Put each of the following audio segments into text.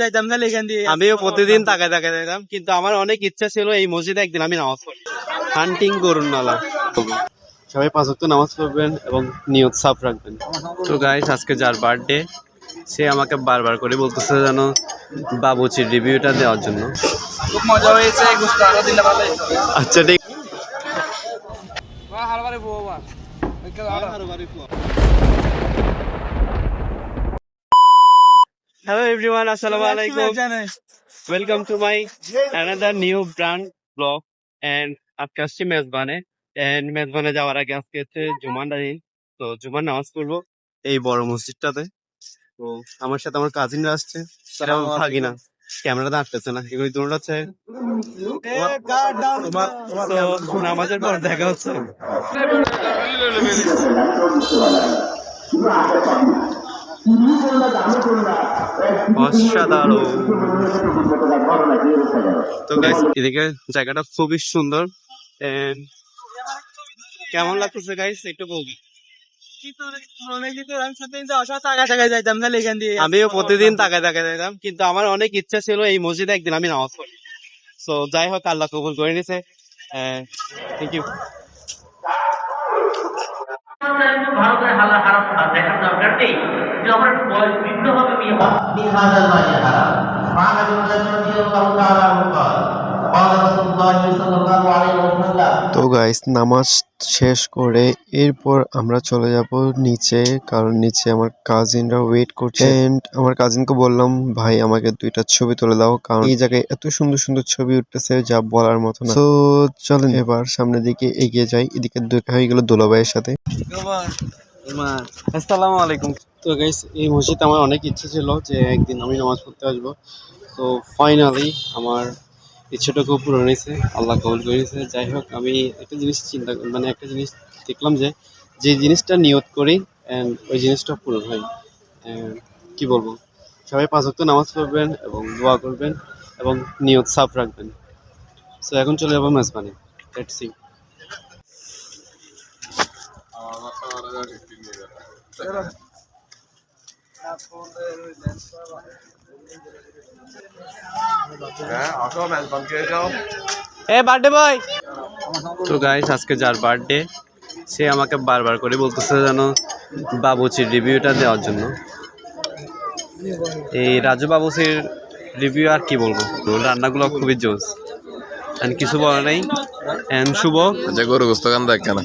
যাইতাম না এখান দিয়ে। আমিও প্রতিদিন তাকায় তাকায় যাইতাম কিন্তু আমার অনেক ইচ্ছা ছিল এই মসজিদে একদিন আমি নামাজ পড়ি। হান্টিং করুন নালা সবাই পাঁচ ওয়াক্ত নামাজ পড়বেন এবং নিয়ত সাফ রাখবেন। তো গাইস আজকে যার বার্থডে সে আমাকে বারবার করে বলতেছে যেন বাবুচির রিভিউটা দেওয়ার জন্য। খুব মজা হয়েছে গুস্ত আরও দিলে ভালো হতো আচ্ছা ঠিক। হারবারে বউবা হ্যালো এভরিওয়ান আসসালামু আলাইকুম welcome to my another new brand vlog and আজকে আসছি মেজবানে এন্ড মেজবানে যাওয়ার আগে আজকে হচ্ছে জুমার দিন তো জুমার নামাজ পড়ব এই বড় মসজিদটাতে। তো আমার সাথে আমার কাজিনরা আসছে। তারা ভাগি না ক্যামেরাতে আসতেছে না। এগুলি দুটো হচ্ছে তো। নামাজের পর দেখা হচ্ছে। তো গাইস এদিকে জায়গাটা খুবই সুন্দর। কেমন লাগতেছে গাইস একটু বলবি যাইতাম আমিও প্রতিদিন তাকায় তাকায় যেতাম কিন্তু আমার অনেক ইচ্ছা ছিল এই মসজিদে একদিন আমি নামাজ পড়ি। সো যাই হোক, আল্লাহ কবুল করে নিছে। থ্যাংক ইউ ভারতে হালা হারাম দেখার দরকার নেই। যে আমরা বয়স বৃদ্ধ হবে, বিয়ে হওয়া বাংলাদেশ রাদিয়াল্লাহু তাআলা তো গাইস নামাজ শেষ করে এরপর আমরা চলে যাব নিচে কারণ নিচে আমার কাজিনরা ওয়েট করছে। এন্ড আমার কাজিনকে বললাম ভাই আমাকে দুইটা ছবি তুলে দাও কারণ এই জায়গায় এত সুন্দর সুন্দর ছবি উঠতেছে যা বলার মতো না। তো চলেন। এবার সামনের দিকে এগিয়ে যাই এদিকে দেখা হয়ে গেল দুলাভাইয়ের সাথে। আসসালামু আলাইকুম। তো গাইস এই মসজিদ আমার অনেক ইচ্ছে ছিল যে একদিন আমি নামাজ পড়তে আসব। তো ফাইনালি আমার ইচ্ছেটুকু পূরণ হয়েছে আল্লাহ কবুল করেছে যাই হোক, আমি একটা জিনিস চিন্তা মানে একটা জিনিস দেখলাম যে যে জিনিসটা নিয়ত করি ওই জিনিসটা পূরণ হয়। কি বলব? সবাই পাঁচ ওয়াক্ত নামাজ পড়বেন এবং দোয়া করবেন এবং নিয়ত সাফ রাখবেন। সো এখন চলে যাব মেজবানে। Let's see a birthday boy তো গাইস আজকে যার বার্থডে সে আমাকে বারবার করে বলতেছে যেন বাবুচির রিভিউটা দেওয়ার জন্য। এই রাজু বাবুচির রিভিউ আর কি বলব? রান্নাগুলো খুবই জোস। এন্ড কিছু বলে নাই। এন্ড শুভ। যে গরু গোস্ত কান দেখ কেন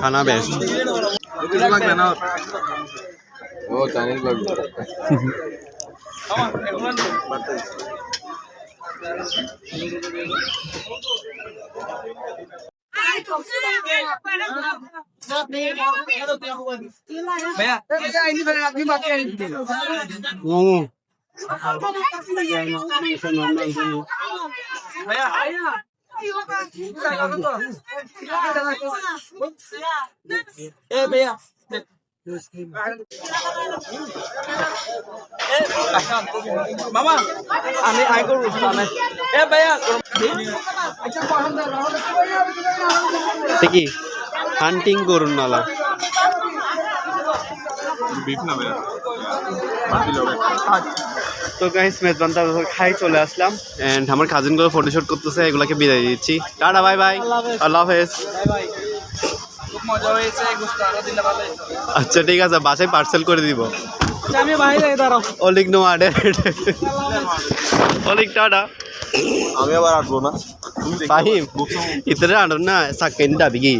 খানা best ও চাইনিজ লাগবে भैया आईनी फिर आदमी बात करें মোমো भैया ए भैया মামা আমি আই করব। এ ভাইয়া আচ্ছা কি হান্টিং করুন নালা তো গাইস মেজবান খাই চলে আসলাম। এন্ড আমার কাজিনগুলো ফটোশুট করতেছে এগুলাকে বিদায় দিচ্ছি। টাটা বাই বাই আল্লাহ হাফেজ। খুব মজা হয়েছে আচ্ছা ঠিক আছে বাসায় পার্সেল করে দিব। আমি বাইরে দাঁড়াও। অলিক নো আডে অলিক টাটা। আমি আবার আসব না। ফাহিম ইতরে আনো না সাকেন দাবি কি?